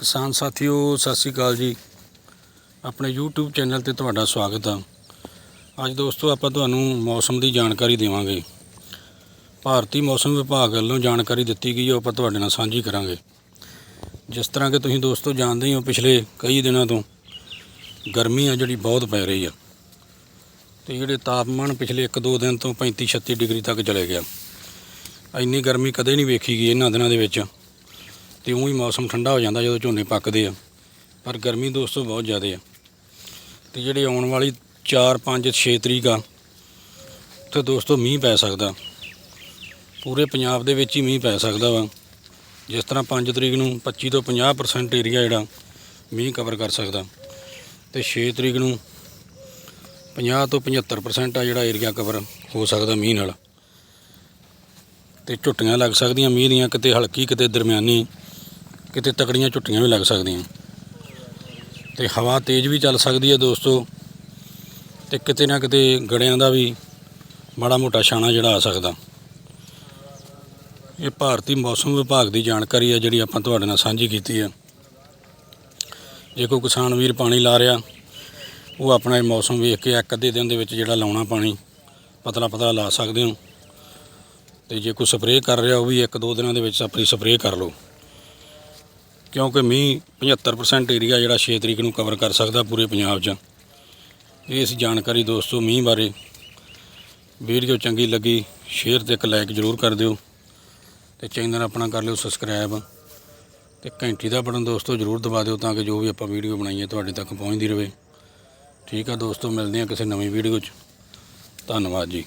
ਕਿਸਾਨ ਸਾਥੀਓ, ਸਤਿ ਸ੍ਰੀ ਅਕਾਲ ਜੀ। ਆਪਣੇ YouTube ਚੈਨਲ ਤੇ ਤੁਹਾਡਾ ਸਵਾਗਤ ਆ। ਅੱਜ ਦੋਸਤੋ, ਆਪਾਂ ਤੁਹਾਨੂੰ ਮੌਸਮ ਦੀ ਜਾਣਕਾਰੀ ਦੇਵਾਂਗੇ। ਭਾਰਤੀ ਮੌਸਮ ਵਿਭਾਗ ਵੱਲੋਂ ਜਾਣਕਾਰੀ ਦਿੱਤੀ ਗਈ ਉਹ ਆਪਾਂ ਤੁਹਾਡੇ ਨਾਲ ਸਾਂਝੀ ਕਰਾਂਗੇ। ਜਿਸ ਤਰ੍ਹਾਂ ਕਿ ਤੁਸੀਂ ਦੋਸਤੋ ਜਾਣਦੇ ਹੀ ਹੋ, ਪਿਛਲੇ ਕਈ ਦਿਨਾਂ ਤੋਂ ਗਰਮੀ ਆ ਜਿਹੜੀ ਬਹੁਤ ਪੈ ਰਹੀ ਆ। ਤੇ ਜਿਹੜੇ ਤਾਪਮਾਨ ਪਿਛਲੇ 1-2 ਦਿਨ ਤੋਂ 35-36 ਡਿਗਰੀ ਤੱਕ ਚਲੇ ਗਿਆ। ਇੰਨੀ ਗਰਮੀ ਕਦੇ ਨਹੀਂ ਵੇਖੀ ਗਈ ਇਹਨਾਂ ਦਿਨਾਂ ਦੇ ਵਿੱਚ। ਤੇ ਉਹੀ ਮੌਸਮ ਠੰਡਾ ਹੋ ਜਾਂਦਾ ਜਦੋਂ ਝੋਨੇ ਪੱਕਦੇ ਆ। ਪਰ ਗਰਮੀ ਦੋਸਤੋ ਬਹੁਤ ਜ਼ਿਆਦਾ ਆ। ਤੇ ਜਿਹੜੀ ਆਉਣ ਵਾਲੀ 4 5 6 ਤਰੀਕ ਆ, ਤੇ ਦੋਸਤੋ ਮੀਂਹ ਪੈ ਸਕਦਾ। ਪੂਰੇ ਪੰਜਾਬ ਦੇ ਵਿੱਚ ਹੀ ਮੀਂਹ ਪੈ ਸਕਦਾ ਵਾ। ਜਿਸ ਤਰ੍ਹਾਂ 5 ਤਰੀਕ ਨੂੰ 25 ਤੋਂ 50% ਏਰੀਆ ਜਿਹੜਾ, ਮੀਂਹ ਕਵਰ ਕਰ ਸਕਦਾ। ਤੇ 6 ਤਰੀਕ ਨੂੰ 50 ਤੋਂ 75% ਆ ਜਿਹੜਾ ਏਰੀਆ ਕਵਰ ਹੋ ਸਕਦਾ ਮੀਂਹ ਨਾਲ। ਤੇ ਝੁੱਟੀਆਂ ਲੱਗ ਸਕਦੀਆਂ ਮੀਂਹ ਦੀਆਂ ਕਿਤੇ ਹਲਕੀ ਕਿਤੇ ਦਰਮਿਆਨੀ। ਕਿਤੇ ਤਕੜੀਆਂ ਝੁੱਟੀਆਂ ਵੀ ਲੱਗ ਸਕਦੀਆਂ। ਤੇ ਹਵਾ ਤੇਜ਼ ਵੀ ਚੱਲ ਸਕਦੀ ਹੈ ਦੋਸਤੋ। ਤੇ ਕਿਤੇ ਨਾ ਕਿਤੇ ਗੜਿਆਂ ਦਾ ਵੀ ਮਾੜਾ ਮੋਟਾ ਛਾਣਾ ਜਿਹੜਾ ਆ ਸਕਦਾ। ਇਹ ਭਾਰਤੀ ਮੌਸਮ ਵਿਭਾਗ ਦੀ ਜਾਣਕਾਰੀ ਹੈ ਜਿਹੜੀ ਆਪਾਂ ਤੁਹਾਡੇ ਨਾਲ ਸਾਂਝੀ ਕੀਤੀ ਹੈ। ਜੇ ਕੋਈ ਕਿਸਾਨ ਵੀਰ ਪਾਣੀ ਲਾ ਰਿਹਾ, ਉਹ ਆਪਣਾ ਇਹ ਮੌਸਮ ਵੇਖ ਕੇ ਇੱਕ ਅੱਧੇ ਦਿਨ ਦੇ ਵਿੱਚ ਜਿਹੜਾ ਲਾਉਣਾ ਪਾਣੀ, ਪਤਲਾ ਪਤਲਾ ਲਾ ਸਕਦੇ ਹੋ। ਤੇ ਜੇ ਕੋਈ ਸਪਰੇਅ ਕਰ ਰਿਹਾ, ਉਹ ਵੀ ਇੱਕ ਦੋ ਦਿਨਾਂ ਦੇ ਵਿੱਚ ਆਪਣੀ ਸਪਰੇਅ ਕਰ ਲਓ। ਕਿਉਂਕਿ ਮੀਂਹ 75% ਏਰੀਆ ਜਿਹੜਾ 6 ਤਰੀਕ ਨੂੰ ਕਵਰ ਕਰ ਸਕਦਾ ਪੂਰੇ ਪੰਜਾਬ 'ਚ। ਇਸ ਜਾਣਕਾਰੀ ਦੋਸਤੋ ਮੀਂਹ ਬਾਰੇ ਵੀਡੀਓ ਚੰਗੀ ਲੱਗੀ ਸ਼ੇਅਰ ਤੇ ਇੱਕ ਲਾਈਕ ਜ਼ਰੂਰ ਕਰ ਦਿਓ ਤੇ ਚੈਨਲ ਆਪਣਾ ਕਰ ਲਿਓ ਸਬਸਕ੍ਰਾਈਬ ਤੇ ਘੰਟੀ ਦਾ ਬਟਨ ਦੋਸਤੋ ਜ਼ਰੂਰ ਦਬਾ ਦਿਓ ਤਾਂ ਕਿ ਜੋ ਵੀ ਆਪਾਂ ਵੀਡੀਓ ਬਣਾਈਏ ਤੁਹਾਡੇ ਤੱਕ ਪਹੁੰਚਦੀ ਰਹੇ ਠੀਕ ਆ ਦੋਸਤੋ, ਮਿਲਦੇ ਹਾਂ ਕਿਸੇ ਨਵੀਂ ਵੀਡੀਓ 'ਚ। ਧੰਨਵਾਦ ਜੀ।